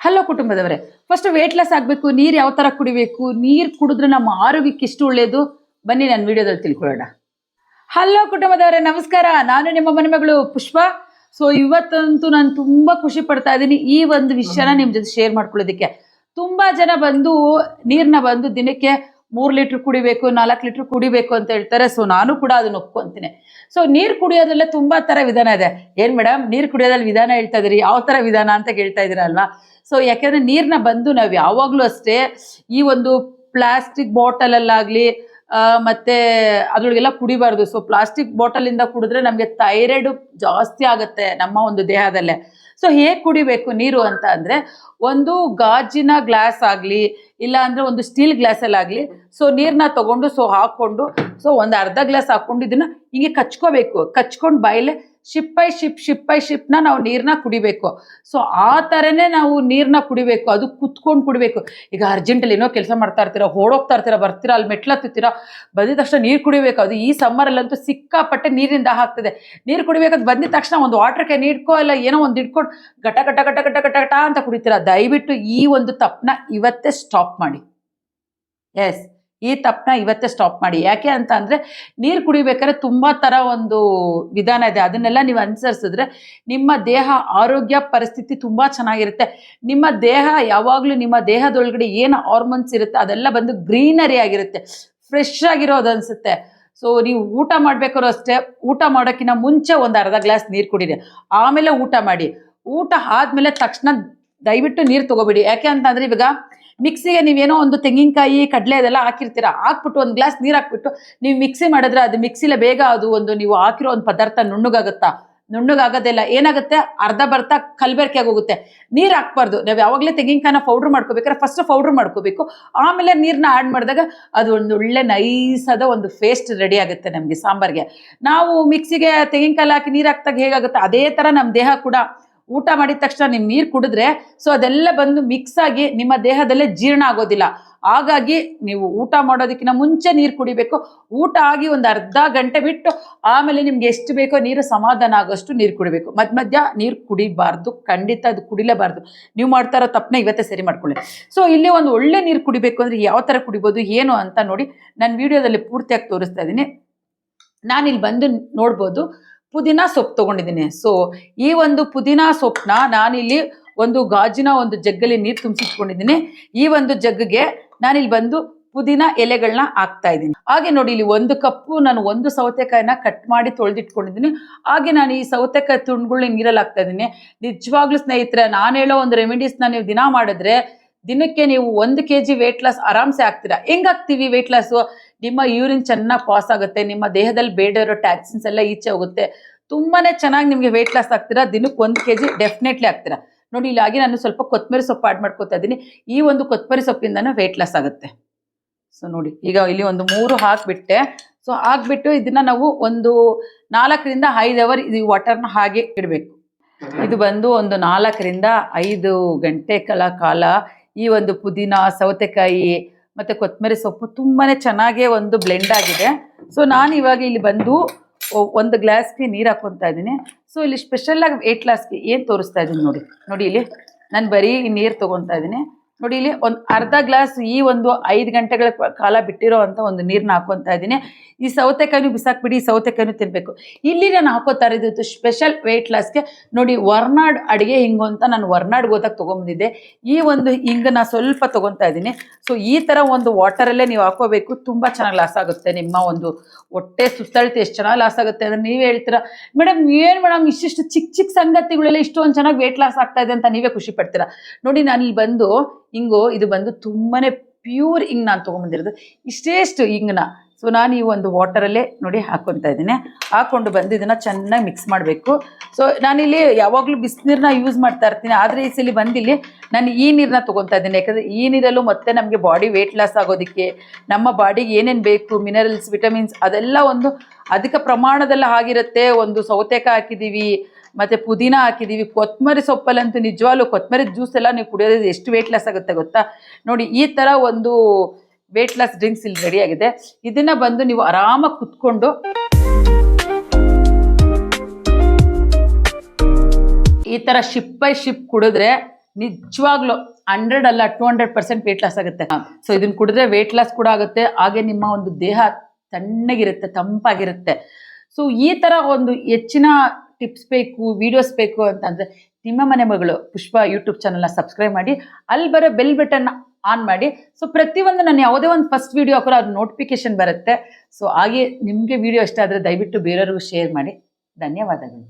Hello ಕುಟುಂಬದವರೇ first weight loss ಆಗಬೇಕು ನೀರು ಯಾವ ಥರ ಕುಡಿಬೇಕು ನೀರು ಕುಡಿದ್ರೆ ನಮ್ಮ ಆರೋಗ್ಯಕ್ಕೆ ಇಷ್ಟು ಒಳ್ಳೆಯದು ಬನ್ನಿ ನಾನು ವಿಡಿಯೋದಲ್ಲಿ ತಿಳ್ಕೊಳ್ಳೋಣ. ಹಲೋ ಕುಟುಂಬದವರೇ ನಮಸ್ಕಾರ. ನಾನು ನಿಮ್ಮ ಮನೆಮಗಳು ಪುಷ್ಪ. ಸೊ ಇವತ್ತಂತೂ ನಾನು ತುಂಬ ಖುಷಿ ಪಡ್ತಾ ಇದ್ದೀನಿ ಈ ಒಂದು ವಿಷಯನ ನಿಮ್ಮ ಜೊತೆ ಶೇರ್ ಮಾಡ್ಕೊಳ್ಳೋದಕ್ಕೆ. ತುಂಬ ಜನ ಬಂದು ನೀರನ್ನ ಬಂದು ದಿನಕ್ಕೆ ಮೂರು ಲೀಟ್ರ್ ಕುಡಿಬೇಕು, ನಾಲ್ಕು ಲೀಟ್ರ್ ಕುಡಿಬೇಕು ಅಂತ ಹೇಳ್ತಾರೆ. ಸೊ ನಾನು ಕೂಡ ಅದನ್ನ ಒಪ್ಕೊಂತೀನಿ. ಸೊ ನೀರು ಕುಡಿಯೋದ್ರಲ್ಲೇ ತುಂಬ ಥರ ವಿಧಾನ ಇದೆ. ಏನು ಮೇಡಮ್? ನೀರು ಕುಡಿಯೋದ್ರಲ್ಲಿ ವಿಧಾನ ಹೇಳ್ತಾ ಇದ್ದೀರಿ ಯಾವ ಥರ ವಿಧಾನ ಅಂತ ಕೇಳ್ತಾ ಇದ್ದೀರಾ ಅಲ್ವಾ? ಸೊ ಯಾಕೆಂದರೆ ನೀರನ್ನ ಬಂದು ನಾವು ಯಾವಾಗಲೂ ಅಷ್ಟೇ ಈ ಒಂದು ಪ್ಲಾಸ್ಟಿಕ್ ಬಾಟಲಲ್ಲಾಗಲಿ ಮತ್ತೆ ಅದ್ರೊಳಗೆಲ್ಲ ಕುಡಿಬಾರ್ದು. ಸೊ ಪ್ಲಾಸ್ಟಿಕ್ ಬಾಟಲಿಂದ ಕುಡಿದ್ರೆ ನಮಗೆ ಥೈರಾಯ್ಡು ಜಾಸ್ತಿ ಆಗುತ್ತೆ ನಮ್ಮ ಒಂದು ದೇಹದಲ್ಲೇ. ಸೊ ಹೇಗೆ ಕುಡಿಬೇಕು ನೀರು ಅಂತ ಅಂದರೆ ಒಂದು ಗಾಜಿನ ಗ್ಲಾಸ್ ಆಗಲಿ ಇಲ್ಲ ಒಂದು ಸ್ಟೀಲ್ ಗ್ಲಾಸಲ್ಲಾಗಲಿ ಸೊ ನೀರನ್ನ ತಗೊಂಡು ಸೊ ಹಾಕ್ಕೊಂಡು ಸೊ ಒಂದು ಅರ್ಧ ಗ್ಲಾಸ್ ಹಾಕೊಂಡು ಹಿಂಗೆ ಕಚ್ಕೋಬೇಕು. ಕಚ್ಕೊಂಡು ಬಾಯಲ್ಲೇ sip I sip sip I ಶಿಪ್ನ ನಾವು ನೀರನ್ನ ಕುಡಿಬೇಕು. ಸೊ ಆ ಥರನೇ ನಾವು ನೀರನ್ನ ಕುಡಿಬೇಕು. ಅದು ಕುತ್ಕೊಂಡು ಕುಡಿಬೇಕು. ಈಗ ಅರ್ಜೆಂಟಲ್ಲಿ ಏನೋ ಕೆಲಸ ಮಾಡ್ತಾ ಇರ್ತೀರಾ, ಓಡೋಗ್ತಾ ಇರ್ತೀರಾ, ಬರ್ತೀರಾ, ಅಲ್ಲಿ ಮೆಟ್ಲು ಹತ್ತುತ್ತೀರಾ, ಬಂದಿದ ತಕ್ಷಣ ನೀರು ಕುಡಿಬೇಕು. ಅದು ಈ ಸಮ್ಮರಲ್ಲಂತೂ ಸಿಕ್ಕಾಪಟ್ಟೆ ನೀರಿಂದ ಆಗ್ತದೆ. ನೀರು ಕುಡಿಬೇಕಾದ್ ಬಂದಿದ ತಕ್ಷಣ ಒಂದು ವಾಟರ್ ಕ್ಯಾನ್ ಇಟ್ಕೋ ಇಲ್ಲ, ಏನೋ ಒಂದು ಇಟ್ಕೊಂಡು ಗಟ ಗಟ ಗಟ ಗಟ ಗಟ ಅಂತ ಕುಡಿತೀರ. ದಯವಿಟ್ಟು ಈ ಒಂದು ತಪ್ಪನ್ನ ಇವತ್ತೇ ಸ್ಟಾಪ್ ಮಾಡಿ. ಎಸ್ ಈ ತಪ್ಪನ್ನ ಇವತ್ತೇ ಸ್ಟಾಪ್ ಮಾಡಿ. ಯಾಕೆ ಅಂತ ಅಂದರೆ ನೀರು ಕುಡಿಬೇಕಾದ್ರೆ ತುಂಬ ಥರ ಒಂದು ವಿಧಾನ ಇದೆ. ಅದನ್ನೆಲ್ಲ ನೀವು ಅನುಸರಿಸಿದ್ರೆ ನಿಮ್ಮ ದೇಹ ಆರೋಗ್ಯ ಪರಿಸ್ಥಿತಿ ತುಂಬ ಚೆನ್ನಾಗಿರುತ್ತೆ. ನಿಮ್ಮ ದೇಹ ಯಾವಾಗಲೂ ನಿಮ್ಮ ದೇಹದೊಳಗಡೆ ಏನು ಹಾರ್ಮೋನ್ಸ್ ಇರುತ್ತೆ ಅದೆಲ್ಲ ಬಂದು ಗ್ರೀನರಿ ಆಗಿರುತ್ತೆ. ಫ್ರೆಶ್ ಆಗಿರೋದು ಅನಿಸುತ್ತೆ. ಸೊ ನೀವು ಊಟ ಮಾಡಬೇಕಾದ್ರು ಅಷ್ಟೇ, ಊಟ ಮಾಡೋಕ್ಕಿಂತ ಮುಂಚೆ ಒಂದು ಅರ್ಧ ಗ್ಲಾಸ್ ನೀರು ಕುಡೀರಿ. ಆಮೇಲೆ ಊಟ ಮಾಡಿ. ಊಟ ಆದಮೇಲೆ ತಕ್ಷಣ ದಯವಿಟ್ಟು ನೀರು ತಗೋಬೇಡಿ. ಯಾಕೆ ಅಂತಂದರೆ ಇವಾಗ ಮಿಕ್ಸಿಗೆ ನೀವೇನೋ ಒಂದು ತೆಂಗಿನಕಾಯಿ, ಕಡಲೆ ಅದೆಲ್ಲ ಹಾಕಿರ್ತೀರಾ? ಹಾಕ್ಬಿಟ್ಟು ಒಂದು ಗ್ಲಾಸ್ ನೀರು ಹಾಕ್ಬಿಟ್ಟು ನೀವು ಮಿಕ್ಸಿ ಮಾಡಿದ್ರೆ ಅದು ಮಿಕ್ಸಿಲೆ ಬೇಗ ಅದು ಒಂದು ನೀವು ಹಾಕಿರೋ ಒಂದು ಪದಾರ್ಥ ನುಣ್ಣಗಾಗುತ್ತಾ? ನುಣ್ಣಗಾಗೋದಿಲ್ಲ ಏನಾಗುತ್ತೆ? ಅರ್ಧ ಬರ್ತಾ ಕಲ್ಬೆರಕೆ ಆಗೋಗುತ್ತೆ. ನೀರು ಹಾಕ್ಬಾರ್ದು. ನಾವು ಯಾವಾಗಲೇ ತೆಂಗಿನಕಾಯಿನ ಪೌಡ್ರ್ ಮಾಡ್ಕೋಬೇಕಾದ್ರೆ ಫಸ್ಟ್ ಪೌಡ್ರ್ ಮಾಡ್ಕೋಬೇಕು. ಆಮೇಲೆ ನೀರನ್ನ ಆ್ಯಡ್ ಮಾಡಿದಾಗ ಅದು ಒಂದು ಒಳ್ಳೆ ನೈಸಾದ ಒಂದು ಫೇಸ್ಟ್ ರೆಡಿ ಆಗುತ್ತೆ ನಮಗೆ ಸಾಂಬಾರ್ಗೆ. ನಾವು ಮಿಕ್ಸಿಗೆ ತೆಂಗಿನಕಾಯಿ ಹಾಕಿ ನೀರು ಹಾಕ್ದಾಗ ಹೇಗಾಗುತ್ತೆ? ಅದೇ ಥರ ನಮ್ಮ ದೇಹ ಕೂಡ ಊಟ ಮಾಡಿದ ತಕ್ಷಣ ನೀವು ನೀರು ಕುಡಿದ್ರೆ ಸೊ ಅದೆಲ್ಲ ಬಂದು ಮಿಕ್ಸ್ ಆಗಿ ನಿಮ್ಮ ದೇಹದಲ್ಲೇ ಜೀರ್ಣ ಆಗೋದಿಲ್ಲ. ಹಾಗಾಗಿ ನೀವು ಊಟ ಮಾಡೋದಕ್ಕಿಂತ ಮುಂಚೆ ನೀರು ಕುಡಿಬೇಕು. ಊಟ ಆಗಿ ಒಂದು ಅರ್ಧ ಗಂಟೆ ಬಿಟ್ಟು ಆಮೇಲೆ ನಿಮ್ಗೆ ಎಷ್ಟು ಬೇಕೋ ನೀರು ಸಮಾಧಾನ ಆಗೋಷ್ಟು ನೀರು ಕುಡಿಬೇಕು. ಮಧ್ಯ ಮಧ್ಯ ನೀರು ಕುಡಿಬಾರ್ದು, ಖಂಡಿತ ಅದು ಕುಡಿಲೇಬಾರ್ದು. ನೀವು ಮಾಡ್ತಾ ಇರೋ ತಪ್ಪನ್ನ ಇವತ್ತೇ ಸರಿ ಮಾಡ್ಕೊಳ್ಳಿ. ಸೊ ಇಲ್ಲಿ ಒಂದು ಒಳ್ಳೆ ನೀರು ಕುಡಿಬೇಕು ಅಂದರೆ ಯಾವ ಥರ ಕುಡಿಬೋದು, ಏನು ಅಂತ ನೋಡಿ, ನಾನು ವಿಡಿಯೋದಲ್ಲಿ ಪೂರ್ತಿಯಾಗಿ ತೋರಿಸ್ತಾ ಇದ್ದೀನಿ. ನಾನಿಲ್ಲಿ ಬಂದು ನೋಡ್ಬೋದು. ಪುದೀನ ಸೊಪ್ಪು ತೊಗೊಂಡಿದ್ದೀನಿ. ಸೊ ಈ ಒಂದು ಪುದೀನ ಸೊಪ್ಪನ್ನ ನಾನಿಲ್ಲಿ ಒಂದು ಗಾಜಿನ ಒಂದು ಜಗ್ಗಲ್ಲಿ ನೀರು ತುಂಬಿಸಿಟ್ಕೊಂಡಿದ್ದೀನಿ. ಈ ಒಂದು ಜಗ್ಗೆ ನಾನಿಲ್ಲಿ ಬಂದು ಪುದೀನ ಎಲೆಗಳನ್ನ ಹಾಕ್ತಾ ಇದ್ದೀನಿ. ಹಾಗೆ ನೋಡಿ, ಇಲ್ಲಿ ಒಂದು ಕಪ್ಪು ನಾನು ಒಂದು ಸೌತೆಕಾಯಿನ ಕಟ್ ಮಾಡಿ ತೊಳೆದಿಟ್ಕೊಂಡಿದ್ದೀನಿ. ಹಾಗೆ ನಾನು ಈ ಸೌತೆಕಾಯಿ ತುಂಡುಗಳನ್ನ ನೀರಲ್ಲಿ ಹಾಕ್ತಾ ಇದ್ದೀನಿ. ನಿಜವಾಗ್ಲೂ ಸ್ನೇಹಿತರೆ, ನಾನು ಹೇಳೋ ಒಂದು ರೆಮಿಡೀಸ್ನ ನೀವು ದಿನ ಮಾಡಿದ್ರೆ ದಿನಕ್ಕೆ ನೀವು ಒಂದು ಕೆ ಜಿ ವೆಯ್ಟ್ ಲಾಸ್ ಆರಾಮ್ಸೆ ಆಗ್ತೀರಾ? ಹೆಂಗಾಗ್ತೀವಿ ವೇಟ್ ಲಾಸು ನಿಮ್ಮ ಯೂರಿನ್ ಚೆನ್ನಾಗಿ ಪಾಸ್ ಆಗುತ್ತೆ, ನಿಮ್ಮ ದೇಹದಲ್ಲಿ ಬೇಡ ಇರೋ ಟ್ಯಾಕ್ಸಿನ್ಸ್ ಎಲ್ಲ ಈಚೆ ಹೋಗುತ್ತೆ. ತುಂಬಾ ಚೆನ್ನಾಗಿ ನಿಮಗೆ ವೆಯ್ಟ್ ಲಾಸ್ ಆಗ್ತೀರಾ? ದಿನಕ್ಕೆ ಒಂದು ಕೆ ಜಿ ಡೆಫಿನೆಟ್ಲಿ ಆಗ್ತೀರಾ? ನೋಡಿ ಇಲ್ಲಾಗಿ ನಾನು ಸ್ವಲ್ಪ ಕೊತ್ತಂಬರಿ ಸೊಪ್ಪು ಆಡ್ ಮಾಡ್ಕೊತಾ ಇದ್ದೀನಿ. ಈ ಒಂದು ಕೊತ್ತಂಬರಿ ಸೊಪ್ಪಿಂದನೂ ವೆಯ್ಟ್ ಲಾಸ್ ಆಗುತ್ತೆ. ಸೊ ನೋಡಿ, ಈಗ ಇಲ್ಲಿ ಒಂದು ಮೂರು ಹಾಕ್ಬಿಟ್ಟೆ. ಸೊ ಹಾಕ್ಬಿಟ್ಟು ಇದನ್ನ ನಾವು ಒಂದು ನಾಲ್ಕರಿಂದ ಐದು ಅವರ್ ಇದು ವಾಟರ್ನ ಹಾಗೆ ಇಡಬೇಕು. ಇದು ಬಂದು ಒಂದು ನಾಲ್ಕರಿಂದ ಐದು ಗಂಟೆಗಳ ಕಾಲ ಈ ಒಂದು ಪುದೀನ, ಸೌತೆಕಾಯಿ ಮತ್ತು ಕೊತ್ತಂಬರಿ ಸೊಪ್ಪು ತುಂಬಾ ಚೆನ್ನಾಗೇ ಒಂದು ಬ್ಲೆಂಡ್ ಆಗಿದೆ. ಸೊ ನಾನು ಇವಾಗ ಇಲ್ಲಿ ಬಂದು ಒಂದು ಗ್ಲಾಸ್ಗೆ ನೀರು ಹಾಕ್ಕೊತಾ ಇದ್ದೀನಿ. ಸೊ ಇಲ್ಲಿ ಸ್ಪೆಷಲ್ಲಾಗಿ ವೇಟ್ ಲಾಸ್ಗೆ ಏನು ತೋರಿಸ್ತಾ ಇದ್ದೀನಿ ನೋಡಿ. ನೋಡಿ ಇಲ್ಲಿ. ನಾನು ಬರೀ ನೀರು ತೊಗೊತಾ ಇದ್ದೀನಿ. ನೋಡಿ ಇಲ್ಲಿ ಒಂದು ಅರ್ಧ ಗ್ಲಾಸ್ ಈ ಒಂದು ಐದು ಗಂಟೆಗಳ ಕಾಲ ಬಿಟ್ಟಿರೋ ಅಂತ ಒಂದು ನೀರನ್ನ ಹಾಕೊತಾ ಇದ್ದೀನಿ. ಈ ಸೌತೆಕಾಯಿನೂ ಬಿಸಾಕ್ಬಿಡಿ, ಈ ಸೌತೆಕಾಯಿನೂ ತಿನ್ನಬೇಕು ಇಲ್ಲಿ ನಾನು ಹಾಕೋತಾ ಇದ್ದು ಸ್ಪೆಷಲ್ ವೆಯ್ಟ್ ಲಾಸ್ಗೆ ನೋಡಿ, ವರ್ನಾಡ್ ಅಡುಗೆ ಹಿಂಗು ಅಂತ ನಾನು ವರ್ನಾಡ್ ಗೋದಾಗ ತೊಗೊಂಬಂದಿದ್ದೆ. ಈ ಒಂದು ಹಿಂಗನ್ನ ಸ್ವಲ್ಪ ತೊಗೊತಾ ಇದ್ದೀನಿ. ಸೊ ಈ ಥರ ಒಂದು ವಾಟರಲ್ಲೇ ನೀವು ಹಾಕೋಬೇಕು. ತುಂಬ ಚೆನ್ನಾಗಿ ಲಾಸ್ ಆಗುತ್ತೆ. ನಿಮ್ಮ ಒಂದು ಹೊಟ್ಟೆ ಸುತ್ತಳತೆ ಎಷ್ಟು ಚೆನ್ನಾಗಿ ಲಾಸ್ ಆಗುತ್ತೆ ಅಂದರೆ ನೀವೇ ಹೇಳ್ತೀರಾ? ಮೇಡಮ್, ಏನು ಮೇಡಮ್, ಇಷ್ಟಿಷ್ಟು ಚಿಕ್ಕ ಚಿಕ್ಕ ಸಂಗತಿಗಳೆಲ್ಲ ಇಷ್ಟೊಂದು ಚೆನ್ನಾಗಿ ವೆಯ್ಟ್ ಲಾಸ್ ಆಗ್ತಾ ಇದೆ ಅಂತ ನೀವೇ ಖುಷಿ ಪಡ್ತೀರಾ? ನೋಡಿ, ನಾನು ಇಲ್ಲಿ ಬಂದು ಹಿಂಗು, ಇದು ಬಂದು ತುಂಬಾ ಪ್ಯೂರ್ ಇಂಗ್ ನಾನು ತೊಗೊಂಬಂದಿರೋದು ಇಷ್ಟೇಷ್ಟು ಇಂಗ್ನ ಸೊ ನಾನು ಈ ಒಂದು ವಾಟರಲ್ಲೇ ನೋಡಿ ಹಾಕ್ಕೊತಾ ಇದ್ದೀನಿ. ಹಾಕ್ಕೊಂಡು ಬಂದು ಇದನ್ನು ಚೆನ್ನಾಗಿ ಮಿಕ್ಸ್ ಮಾಡಬೇಕು. ಸೊ ನಾನಿಲ್ಲಿ ಯಾವಾಗಲೂ ಬಿಸಿನೀರನ್ನ ಯೂಸ್ ಮಾಡ್ತಾ ಇರ್ತೀನಿ. ಆದರೆ ಈ ಸಲ ಬಂದಿಲ್ಲಿ ನಾನು ಈ ನೀರನ್ನ ತೊಗೊತಾ ಇದ್ದೀನಿ. ಯಾಕಂದರೆ ಈ ನೀರಲ್ಲೂ ಮತ್ತೆ ನಮಗೆ ಬಾಡಿ ವೆಯ್ಟ್ ಲಾಸ್ ಆಗೋದಕ್ಕೆ, ನಮ್ಮ ಬಾಡಿಗೆ ಏನೇನು ಬೇಕು ಮಿನರಲ್ಸ್ ವಿಟಮಿನ್ಸ್ ಅದೆಲ್ಲ ಒಂದು ಅಧಿಕ ಪ್ರಮಾಣದಲ್ಲಿ ಆಗಿರುತ್ತೆ ಒಂದು ಸೌತೆಕಾಯಿ ಹಾಕಿದ್ದೀವಿ ಮತ್ತು ಪುದೀನ ಹಾಕಿದ್ದೀವಿ ಕೊತ್ತಂಬರಿ ಸೊಪ್ಪಲ್ಲಂತೂ ನಿಜವಾಗ್ಲೂ ಕೊತ್ತಂಬರಿ ಜ್ಯೂಸ್ ಎಲ್ಲ ನೀವು ಕುಡಿಯೋದ್ರಿಂದ ಎಷ್ಟು ವೆಯ್ಟ್ ಲಾಸ್ ಆಗುತ್ತೆ ಗೊತ್ತಾ? ನೋಡಿ, ಈ ಥರ ಒಂದು ವೆಯ್ಟ್ ಲಾಸ್ ಡ್ರಿಂಕ್ಸ್ ಇಲ್ಲಿ ರೆಡಿ ಆಗಿದೆ. ಇದನ್ನ ಬಂದು ನೀವು ಆರಾಮಾಗಿ ಕುತ್ಕೊಂಡು ಈ ಥರ ಶಿಪ್ ಬೈ ಶಿಪ್ ಕುಡಿದ್ರೆ ನಿಜವಾಗ್ಲೂ ಹಂಡ್ರೆಡ್ ಅಲ್ಲ two hundred percent weight loss ಆಗುತ್ತೆ. ಸೊ ಇದನ್ನ ಕುಡಿದ್ರೆ ವೆಯ್ಟ್ ಲಾಸ್ ಕೂಡ ಆಗುತ್ತೆ. ಹಾಗೆ ನಿಮ್ಮ ಒಂದು ದೇಹ ತಣ್ಣಗಿರುತ್ತೆ, ತಂಪಾಗಿರುತ್ತೆ. ಸೊ ಈ ತರ ಒಂದು ಹೆಚ್ಚಿನ ಟಿಪ್ಸ್ ಬೇಕು ವಿಡಿಯೋಸ್ ಬೇಕು ಅಂತಂದ್ರೆ ನಿಮ್ಮ ಮನೆ ಮಗಳು ಪುಷ್ಪ ಯೂಟ್ಯೂಬ್ ಚಾನಲ್ನ ಸಬ್ಸ್ಕ್ರೈಬ್ ಮಾಡಿ, ಅಲ್ಲಿ ಬರೋ ಬೆಲ್ ಬಟನ್ ಆನ್ ಮಾಡಿ. ಸೊ ಪ್ರತಿಯೊಂದು ನಾನು ಯಾವುದೇ ಒಂದು ಫಸ್ಟ್ ವಿಡಿಯೋ ಹಾಕೋರು ಅದು ನೋಟಿಫಿಕೇಶನ್ ಬರುತ್ತೆ. ಸೊ ಹಾಗೆ ನಿಮಗೆ ವಿಡಿಯೋ ಇಷ್ಟ ಆದರೆ ದಯವಿಟ್ಟು ಬೇರೆಯವ್ರಿಗೂ ಶೇರ್ ಮಾಡಿ. ಧನ್ಯವಾದಗಳು.